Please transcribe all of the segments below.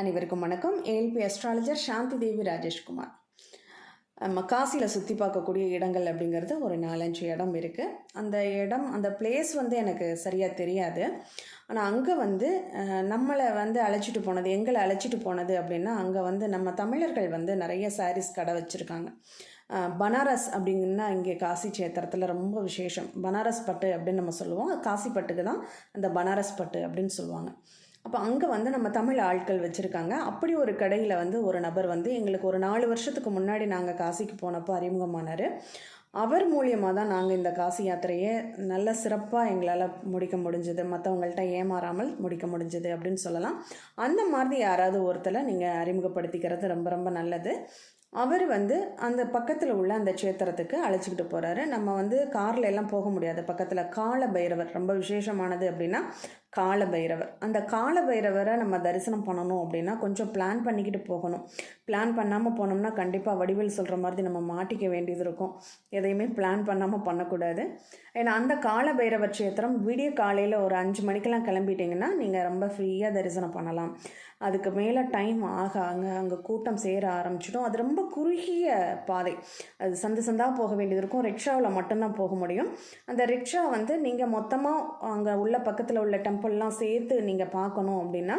அனைவருக்கும் வணக்கம். ALP astrologer Shanthi Devi Rajeshkumar. நம்ம காசியில் சுற்றி பார்க்கக்கூடிய இடங்கள் அப்படிங்கிறது ஒரு நாலஞ்சு இடம் இருக்குது அந்த இடம் அந்த பிளேஸ் வந்து எனக்கு சரியாக தெரியாது. ஆனால் அங்கே வந்து நம்மளை வந்து அழைச்சிட்டு போனது எங்களை அழைச்சிட்டு போனது அப்படின்னா அங்கே வந்து நம்ம தமிழர்கள் வந்து நிறைய சாரீஸ் கடை வச்சுருக்காங்க. பனாரஸ் அப்படிங்கன்னா இங்கே காசி சேத்திரத்தில் ரொம்ப விசேஷம். பனாரஸ் பட்டு அப்படின்னு நம்ம சொல்லுவோம். காசி பட்டுக்கு தான் அந்த பனாரஸ் பட்டு அப்படின்னு சொல்லுவாங்க. அப்போ அங்கே வந்து நம்ம தமிழ் ஆட்கள் வச்சுருக்காங்க. அப்படி ஒரு கடையில் வந்து ஒரு நபர் வந்து எங்களுக்கு ஒரு நாலு வருஷத்துக்கு முன்னாடி நாங்கள் காசிக்கு போனப்போ அறிமுகமானார். அவர் மூலியமாக தான் நாங்கள் இந்த காசி யாத்திரையை நல்ல சிறப்பாக எங்களால் முடிக்க முடிஞ்சது. மற்றவங்கள்ட்ட ஏமாறாமல் முடிக்க முடிஞ்சது அப்படின்னு சொல்லலாம். அந்த மாதிரி யாராவது ஒருத்தரை நீங்கள் அறிமுகப்படுத்திக்கிறது ரொம்ப ரொம்ப நல்லது. அவர் வந்து அந்த பக்கத்தில் உள்ள அந்த க்ஷேத்திரத்துக்கு அழைச்சிக்கிட்டு போகிறாரு நம்ம வந்து காரில் எல்லாம் போக முடியாது. பக்கத்தில் கால பைரவர் ரொம்ப விசேஷமானது அப்படின்னா கால பைரவர் அந்த கால பைரவரை நம்ம தரிசனம் பண்ணணும் அப்படின்னா கொஞ்சம் பிளான் பண்ணிக்கிட்டு போகணும். பிளான் பண்ணாமல் போனோம்னா கண்டிப்பாக வடிவேல் சொல்கிற மாதிரி நம்ம மாட்டிக்க வேண்டியது இருக்கும். எதையுமே பிளான் பண்ணாமல் பண்ணக்கூடாது. ஏன்னா அந்த கால பைரவர் க்ஷேத்திரம் விடிய காலையில் ஒரு அஞ்சு மணிக்கெல்லாம் கிளம்பிட்டீங்கன்னா நீங்கள் ரொம்ப ஃப்ரீயாக தரிசனம் பண்ணலாம். அதுக்கு மேலே டைம் ஆக அங்கே அங்கே கூட்டம் சேர ஆரம்பிச்சிடும். அது ரொம்ப குறுகிய பாதை. அது சந்து சந்தாக போக வேண்டியது இருக்கும். ரிக்ஷாவில் மட்டும்தான் போக முடியும். அந்த ரிக்ஷா வந்து நீங்கள் மொத்தமாக அங்கே உள்ள பக்கத்தில் உள்ள டெம்பிள்லாம் சேர்த்து நீங்கள் பார்க்கணும் அப்படின்னா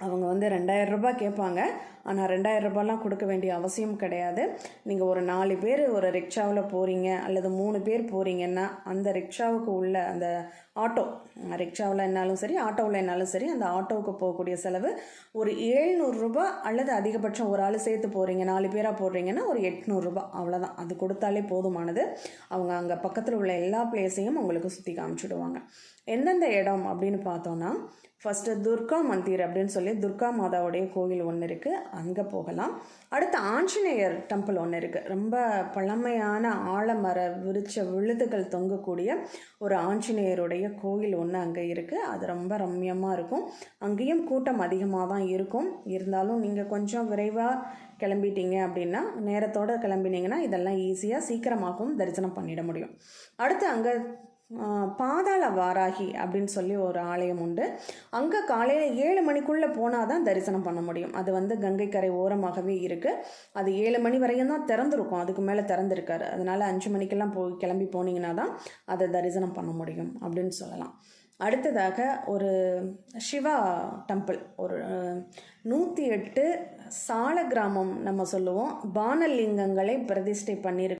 அவங்க வந்து ரெண்டாயிரம் ரூபாய் கேட்பாங்க. ஆனால் ரெண்டாயிரம் ரூபாய்லாம் கொடுக்க வேண்டிய அவசியம் கிடையாது. நீங்கள் ஒரு நாலு பேர் ஒரு ரிக்ஷாவில் போகிறீங்க அல்லது மூணு பேர் போகிறீங்கன்னா அந்த ரிக்ஷாவுக்கு உள்ள அந்த ஆட்டோ ரிக்ஷாவில் என்னாலும் சரி ஆட்டோவில் என்னாலும் சரி அந்த ஆட்டோவுக்கு போகக்கூடிய செலவு ஒரு ஏழ்நூறுரூபா அல்லது அதிகபட்சம் ஒரு ஆள் சேர்த்து போகிறீங்க நாலு பேராக போடுறீங்கன்னா ஒரு எட்நூறுரூபா அவ்வளோதான் அது கொடுத்தாலே போதுமானது. அவங்க அங்கே பக்கத்தில் உள்ள எல்லா பிளேஸையும் உங்களுக்கு சுற்றி காமிச்சிடுவாங்க. எந்தெந்த இடம் அப்படின்னு பார்த்தோன்னா ஃபஸ்ட்டு துர்கா மந்திர் அப்படின்னு சொல்லி துர்கா மாதாவுடைய கோவில் ஒன்று இருக்குது அங்கே போகலாம். அடுத்து ஆஞ்சநேயர் டெம்பிள் ஒன்று இருக்குது ரொம்ப பழமையான ஆழமர விரிச்ச விழுதுகள் தொங்கக்கூடிய ஒரு ஆஞ்சநேயருடைய கோவில் ஒன்று அங்கே இருக்குது அது ரொம்ப ரம்யமாக இருக்கும். அங்கேயும் கூட்டம் அதிகமாக தான் இருக்கும். இருந்தாலும் நீங்கள் கொஞ்சம் விரைவாக கிளம்பிட்டீங்க அப்படின்னா நேரத்தோடு கிளம்பினீங்கன்னா இதெல்லாம் ஈஸியாக சீக்கிரமாகவும் தரிசனம் பண்ணிட முடியும். அடுத்து அங்கே பாதாள வாராகி அப்படின்னு சொல்லி ஒரு ஆலயம் உண்டு. அங்கே காலையில் ஏழு மணிக்குள்ளே போனால் தான் தரிசனம் பண்ண முடியும். அது வந்து கங்கை கரை ஓரமாகவே இருக்குது அது ஏழு மணி வரையும் தான் திறந்துருக்கும். அதுக்கு மேலே திறந்துருக்காரு அதனால் அஞ்சு மணிக்கெல்லாம் போய் கிளம்பி போனீங்கன்னா தான் அதை தரிசனம் பண்ண முடியும் அப்படின்னு சொல்லலாம். அடுத்ததாக ஒரு சிவா டெம்பிள். ஒரு நூற்றி எட்டு சால கிராமம் நம்ம சொல்லுவோம். பானலிங்கங்களை பிரதிஷ்டை பண்ணியிருக்கு